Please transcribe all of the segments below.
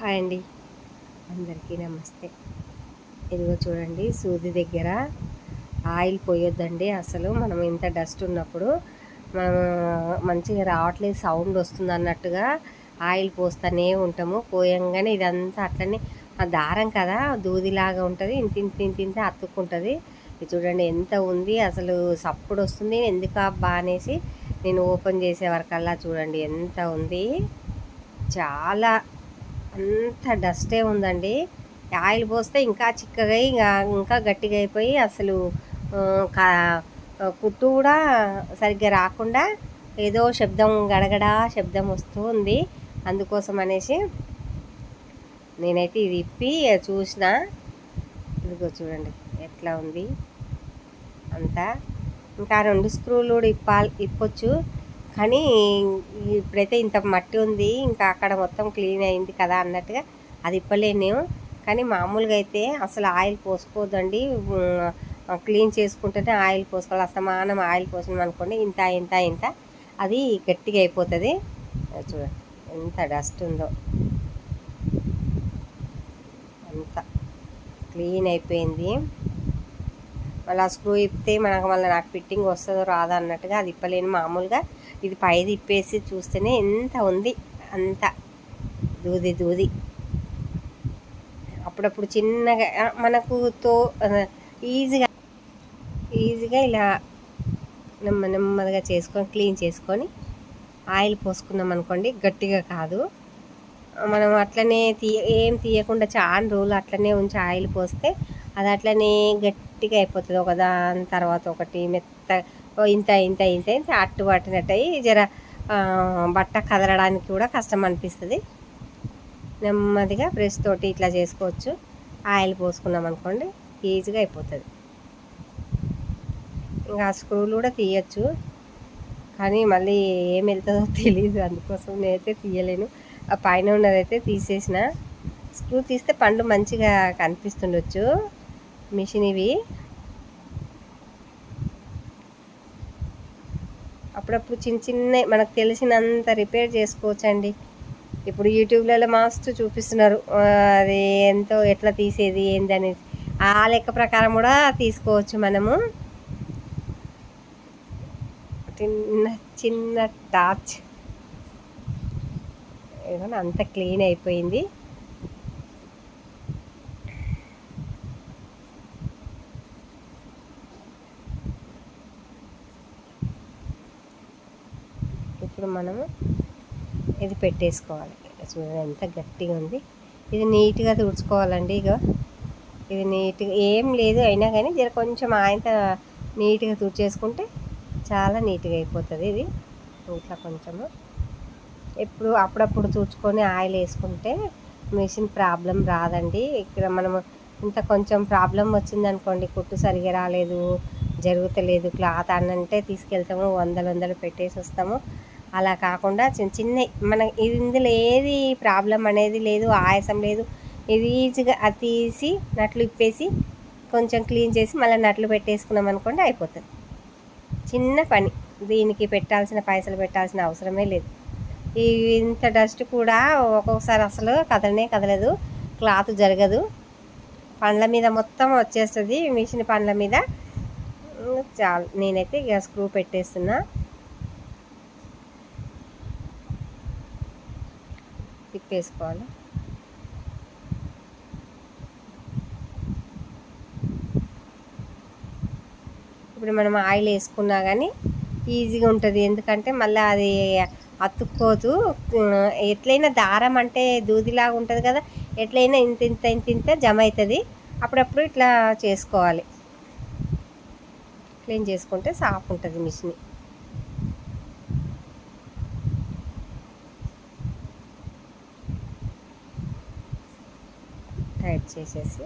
Hi అండి. అందరికీ నమస్తే. ఇదిగో చూడండి సూది దగ్గర ఆయిల్ పోయొద్దండి అసలు. మనం ఇంత డస్ట్ ఉన్నప్పుడు మనం మంచిగా రావట్లేదు సౌండ్ వస్తుంది అన్నట్టుగా ఆయిల్ పోస్తూనే ఉంటాము. పోయంగానే ఇదంతా అట్లనే ఆ దారం కదా దూదిలాగా ఉంటుంది. ఇంత ఇంత ఇంత ఇంత అతుక్కుంటుంది. ఇది చూడండి ఎంత ఉంది అసలు సప్పుడు వస్తుంది. ఎందుకు అబ్బా అనేసి నేను ఓపెన్ చేసే వరకల్లా చూడండి ఎంత ఉంది. చాలా అంత డస్టే ఉందండి. ఆయిల్ పోస్తే ఇంకా చిక్కగా ఇంకా ఇంకా గట్టిగా అయిపోయి అసలు కుట్టు కూడా సరిగ్గా రాకుండా ఏదో శబ్దం గడగడ శబ్దం వస్తూ ఉంది. అందుకోసం అనేసి నేనైతే ఇది ఇప్పి చూసిన. ఇదిగో చూడండి ఎట్లా ఉంది. అంతా. ఇంకా రెండు స్క్రూలు కూడా ఇప్పాలి ఇప్పొచ్చు. కానీ ఇప్పుడైతే ఇంత మట్టి ఉంది ఇంకా అక్కడ మొత్తం క్లీన్ అయింది కదా అన్నట్టుగా అది ఇప్పలేను కానీ మామూలుగా అయితే అసలు ఆయిల్ పోసుకోవద్దండి. క్లీన్ చేసుకుంటేనే ఆయిల్ పోసుకోవాలి. అసమానం ఆయిల్ పోసినాం అనుకోండి ఇంత ఇంత ఇంత అది గట్టిగా అయిపోతుంది. చూడండి ఎంత డస్ట్ ఉందో. అంత క్లీన్ అయిపోయింది. మళ్ళీ ఆ స్క్రూ ఇప్పితే మనకు మళ్ళీ నాకు ఫిట్టింగ్ వస్తుందో రాదా అన్నట్టుగా అది ఇప్పలేను మామూలుగా. ఇది పై తిప్పేసి చూస్తేనే ఎంత ఉంది అంత దూది దూది. అప్పుడప్పుడు చిన్నగా మనకు తో ఈజీగా ఈజీగా ఇలా నెమ్మ నెమ్మదిగా చేసుకొని క్లీన్ చేసుకొని ఆయిల్ పోసుకున్నాం అనుకోండి గట్టిగా కాదు. మనం అట్లనే తీయ ఏం తీయకుండా చాలా రోజులు అట్లనే ఉంచి ఆయిల్ పోస్తే అది అట్లనే గట్టిగా అయిపోతుంది. ఒక దాని తర్వాత ఒకటి మెత్త ఇంత ఇంత ఇంత ఇంత అట్టు పట్టినట్టయి అయ్యి జర బట్ట కదలడానికి కూడా కష్టం అనిపిస్తుంది. నెమ్మదిగా బ్రష్ తోటి ఇట్లా చేసుకోవచ్చు. ఆయిల్ పోసుకున్నాం అనుకోండి ఈజీగా అయిపోతుంది. ఇంకా ఆ స్క్రూలు కూడా తీయచ్చు. కానీ మళ్ళీ ఏం వెళ్తుందో తెలియదు అందుకోసం నేనైతే తీయలేను. ఆ పైన ఉన్నదైతే తీసేసిన. స్క్రూ తీస్తే పండు మంచిగా కనిపిస్తుండొచ్చు. మిషన్ ఇవి. అప్పుడప్పుడు చిన్న చిన్న మనకు తెలిసినంత రిపేర్ చేసుకోవచ్చండి. ఇప్పుడు యూట్యూబ్లలో మస్తు చూపిస్తున్నారు. అది ఎంతో ఎట్లా తీసేది ఏంది అనేది. ఆ లెక్క ప్రకారం కూడా తీసుకోవచ్చు మనము. చిన్న చిన్న టార్చ్. ఏదైనా అంత క్లీన్ అయిపోయింది ఇప్పుడు మనము ఇది పెట్టేసుకోవాలి. చూడండి ఎంత గట్టిగా ఉంది. ఇది నీట్గా తుడుచుకోవాలండి ఇక ఇది నీట్గా ఏం లేదు అయినా కానీ జర కొంచెం ఆయంత నీట్గా తుడిచేసుకుంటే చాలా నీట్గా అయిపోతుంది ఇది. ఇట్లా కొంచెము ఎప్పుడు అప్పుడప్పుడు తుడుచుకొని ఆయిల్ వేసుకుంటే మిషన్ ప్రాబ్లం రాదండి. ఇక్కడ మనము ఇంత కొంచెం ప్రాబ్లం వచ్చిందనుకోండి కుట్టు సరిగా రాలేదు జరుగుతలేదు క్లాత్ అనంటే తీసుకెళ్తాము వందలు వందలు పెట్టేసి వస్తాము అలా కాకుండా చిన్న చిన్న మన ఇందులో ఏది ప్రాబ్లం అనేది లేదు ఆయాసం లేదు. ఇది ఈజీగా అది తీసి నట్లు ఇప్పేసి కొంచెం క్లీన్ చేసి మళ్ళీ నట్లు పెట్టేసుకున్నాం అనుకోండి అయిపోతుంది. చిన్న పని. దీనికి పెట్టాల్సిన పైసలు పెట్టాల్సిన అవసరమే లేదు. ఈ ఇంత డస్ట్ కూడా ఒక్కొక్కసారి అసలు కదలనే కదలదు. క్లాత్ జరగదు. పండ్ల మీద మొత్తం వచ్చేస్తుంది. మిషన్ పండ్ల మీద. చాలు. నేనైతే ఇక స్క్రూ పెట్టేస్తున్నా. తిప్పేసుకోవాలి. ఇప్పుడు మనం ఆయిల్ వేసుకున్నా కానీ ఈజీగా ఉంటుంది. ఎందుకంటే మళ్ళీ అది అతుక్కోదు. ఎట్లయినా దారం అంటే దూదిలాగా ఉంటుంది కదా ఎట్లయినా ఇంత ఇంత ఇంత ఇంత జమ అవుతుంది అప్పుడప్పుడు ఇట్లా చేసుకోవాలి. క్లీన్ చేసుకుంటే సాఫ్ ఉంటుంది మిషన్. యాడ్ చేసేసి.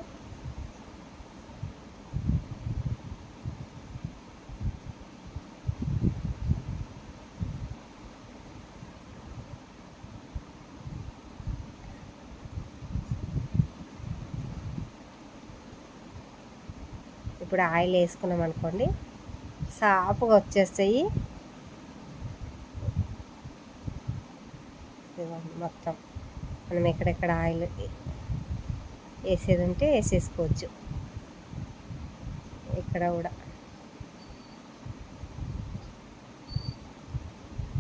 ఇప్పుడు ఆయిల్ వేసుకున్నాం అనుకోండి సాఫ్గా వచ్చేస్తాయి. మొత్తం. మనం ఎక్కడెక్కడ ఆయిల్ వేసేది ఉంటే వేసేసుకోవచ్చు. ఇక్కడ కూడా.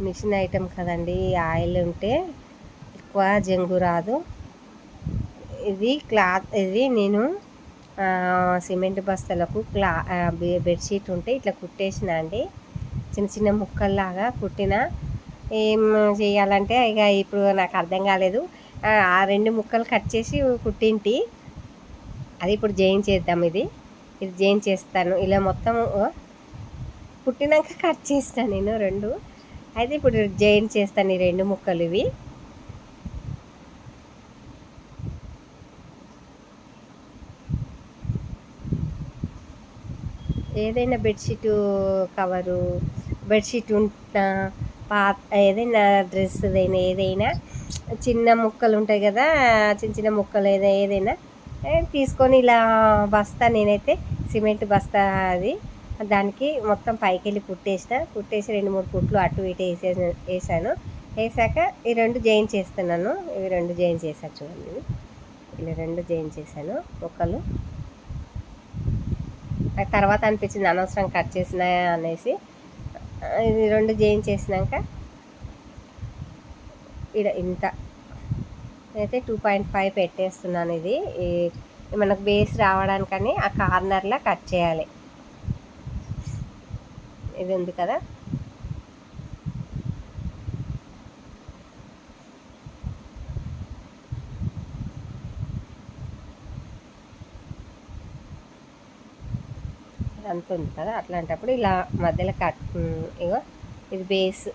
మిషన్ ఐటెం కదండి ఆయిల్ ఉంటే ఎక్కువ జంగు రాదు. ఇది క్లాత్ ఇది నేను సిమెంట్ బస్తలకు క్లా బెడ్షీట్ ఉంటే ఇట్లా కుట్టేసిన అండి. చిన్న చిన్న ముక్కల్లాగా కుట్టిన. ఏం చేయాలంటే ఇక ఇప్పుడు నాకు అర్థం కాలేదు. ఆ రెండు ముక్కలు కట్ చేసి కుట్టింటి. అది ఇప్పుడు జాయిన్ చేద్దాం ఇది. ఇది జాయిన్ చేస్తాను. ఇలా మొత్తం కుట్టినాక కట్ చేస్తాను నేను రెండు. అయితే ఇప్పుడు జాయిన్ చేస్తాను ఈ రెండు ముక్కలు ఇవి. ఏదైనా బెడ్షీట్ కవరు బెడ్షీట్ ఉంటున్నా పాత ఏదైనా డ్రెస్ ఏదైనా ఏదైనా చిన్న ముక్కలు ఉంటాయి కదా చిన్న చిన్న ముక్కలు ఏదైనా ఏదైనా తీసుకొని ఇలా బస్తా నేనైతే సిమెంట్ బస్తా అది. దానికి మొత్తం పైకి వెళ్ళి కుట్టేసిన కుట్టేసి రెండు మూడు కుట్లు అటు ఇటు వేసే వేసాను. వేసాక ఈ రెండు జాయిన్ చేస్తున్నాను. ఇవి రెండు జాయిన్ చేశాను చూడండి. ఇలా రెండు జాయిన్ చేశాను. ముక్కలు. తర్వాత అనిపించింది అనవసరం కట్ చేసిన అనేసి ఇది రెండు జాయిన్ చేసినాక ఇడ ఇంత అయితే టూ పాయింట్ ఫైవ్ పెట్టేస్తున్నాను ఇది. మనకు బేస్ రావడానికని ఆ కార్నర్లో కట్ చేయాలి. ఇది ఉంది కదా? అంత ఉంది కదా? అట్లాంటప్పుడు ఇలా మధ్యలో కట్ ఇగో ఇది బేస్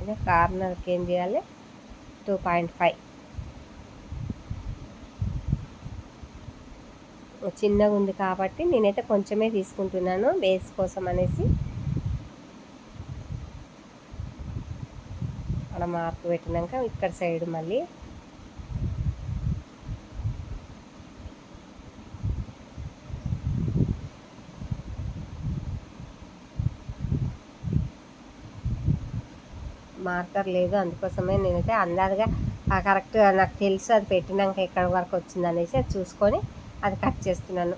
ఇది కార్నర్కి ఏం చేయాలి? Two point five. చిన్నగా ఉంది కాబట్టి నేనైతే కొంచెమే తీసుకుంటున్నాను బేస్ కోసం అనేసి. అక్కడ మార్పు పెట్టినాక ఇక్కడ సైడ్ మళ్ళీ మార్కర్ లేదు అందుకోసమే నేనైతే అందాజుగా కరెక్ట్ నాకు తెలుసు అది పెట్టినాక ఎక్కడి వరకు వచ్చింది అనేసి అది చూసుకొని అది కట్ చేస్తున్నాను.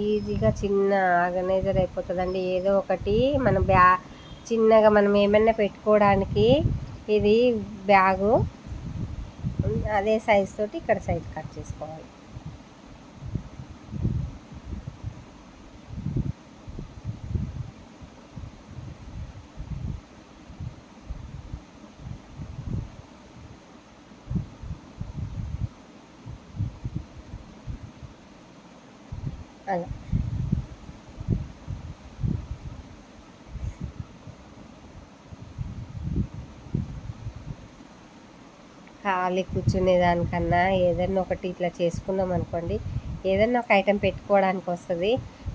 ఈజీగా చిన్న ఆర్గనైజర్ అయిపోతుందండి. ఏదో ఒకటి మన బ్యా చిన్నగా మనం ఏమైనా పెట్టుకోవడానికి ఇది బ్యాగు అదే సైజ్ తోటి ఇక్కడ సైజ్ కట్ చేసుకోవాలి. అలా. ఖాళీ కూర్చునే దానికన్నా ఏదన్నా ఒకటి ఇట్లా చేసుకున్నాం అనుకోండి. ఏదన్నా ఒక ఐటెం పెట్టుకోవడానికి వస్తుంది.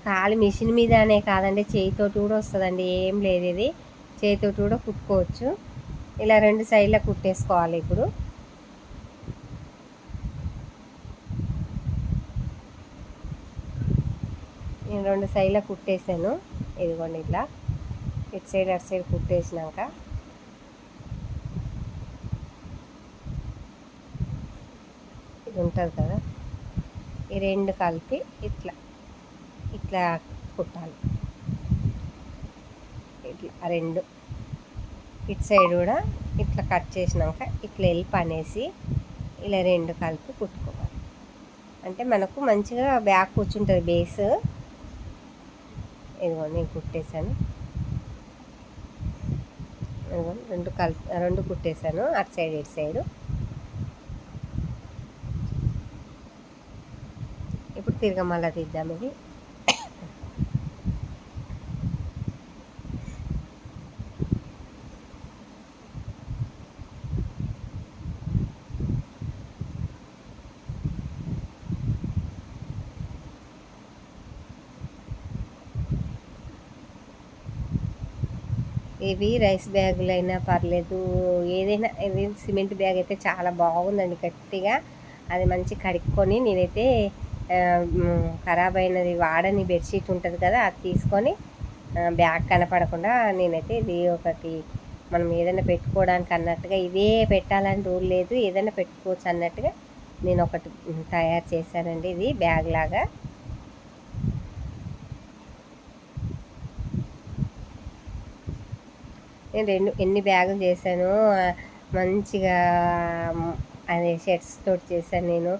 ఖాళీ మిషన్ మీదనే కాదండి చేయితోటి కూడా వస్తుందండి. ఏం లేదు ఇది. చేతితోటి కూడా కుట్టుకోవచ్చు. ఇలా రెండు సైడ్లో కుట్టేసుకోవాలి ఇప్పుడు. నేను రెండు సైడ్లో కుట్టేసాను. ఇదిగోండి ఇట్లా. ఇటు సైడ్ అటు సైడ్ కుట్టేసినాక ఇది ఉంటుంది కదా? ఈ రెండు కలిపి ఇట్లా ఇట్లా కుట్టాలి. ఇట్లా రెండు. ఇటు సైడ్ కూడా ఇట్లా కట్ చేసినాక ఇట్లా వెళ్ళి అనేసి ఇలా రెండు కలిపి కుట్టుకోవాలి. అంటే మనకు మంచిగా బ్యాక్ కూర్చుంటుంది బేస్. ఇదిగో నేను కుట్టేశాను. రెండు కలిపి రెండు కుట్టేశాను. అటు సైడ్ ఇటు సైడు. తిరిగి మళ్ళీ తీద్దాం ఇది. ఇవి రైస్ బ్యాగులు అయినా పర్లేదు ఏదైనా ఇది సిమెంట్ బ్యాగ్ అయితే చాలా బాగుందండి గట్టిగా. అది మంచి కడుక్కొని నేనైతే ఖరాబ్ అయినది వాడని బెడ్షీట్ ఉంటుంది కదా అది తీసుకొని బ్యాగ్ కనపడకుండా నేనైతే ఇది ఒకటి మనం ఏదైనా పెట్టుకోవడానికి అన్నట్టుగా ఇదే పెట్టాలని రూల్ లేదు ఏదైనా పెట్టుకోవచ్చు అన్నట్టుగా నేను ఒకటి తయారు చేశానండి ఇది బ్యాగ్ లాగా. నేను రెండు ఎన్ని బ్యాగులు చేశాను మంచిగా అదే షర్ట్స్ తోటి చేశాను నేను.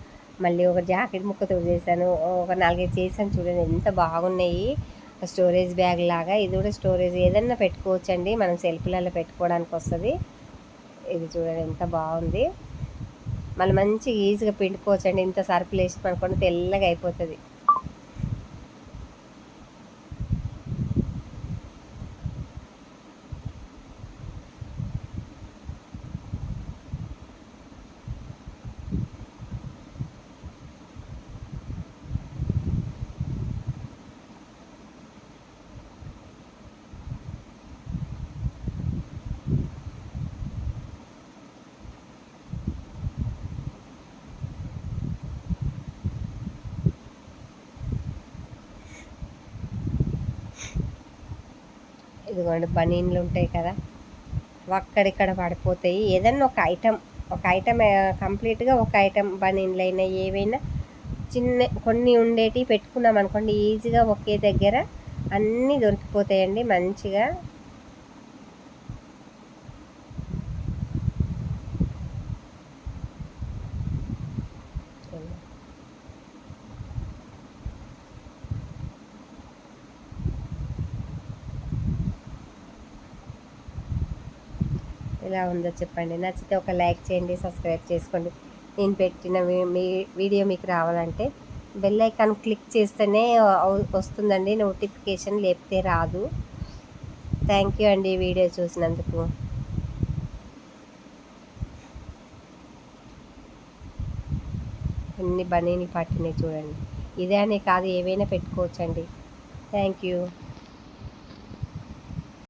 మళ్ళీ ఒక జాకెట్ ముక్కతో చేశాను ఒక నాలుగైదు చేశాను చూడండి ఎంత బాగున్నాయి. స్టోరేజ్ బ్యాగ్ లాగా ఇది కూడా స్టోరేజ్ ఏదన్నా పెట్టుకోవచ్చండి మనం సెల్ఫ్లలో పెట్టుకోవడానికి వస్తుంది. ఇది చూడండి ఎంత బాగుంది. మళ్ళీ మంచిగా ఈజీగా పిండుకోవచ్చండి ఇంత సరుకులు వేసి అనుకోండి తెల్లగా అయిపోతుంది. ఇదిగోండి బనీన్లు ఉంటాయి కదా అక్కడిక్కడ పడిపోతాయి. ఏదన్నా ఒక ఐటెం ఒక ఐటెం కంప్లీట్గా ఒక ఐటెం బనీన్లు అయినా ఏవైనా చిన్న కొన్ని ఉండేటివి పెట్టుకున్నాం అనుకోండి ఈజీగా ఒకే దగ్గర అన్నీ దొరికిపోతాయండి మంచిగా. ఎలా ఉందో చెప్పండి. నచ్చితే ఒక లైక్ చేయండి సబ్స్క్రైబ్ చేసుకోండి. నేను పెట్టిన మీ వీడియో మీకు రావాలంటే బెల్ ఐకాన్ క్లిక్ చేస్తేనే వస్తుందండి. నోటిఫికేషన్ లేపితే రాదు. థ్యాంక్ యూ అండి వీడియో చూసినందుకు. అన్ని బనీని పట్టినాయి చూడండి. ఇదే అనే కాదు ఏవైనా పెట్టుకోవచ్చండి. Thank you.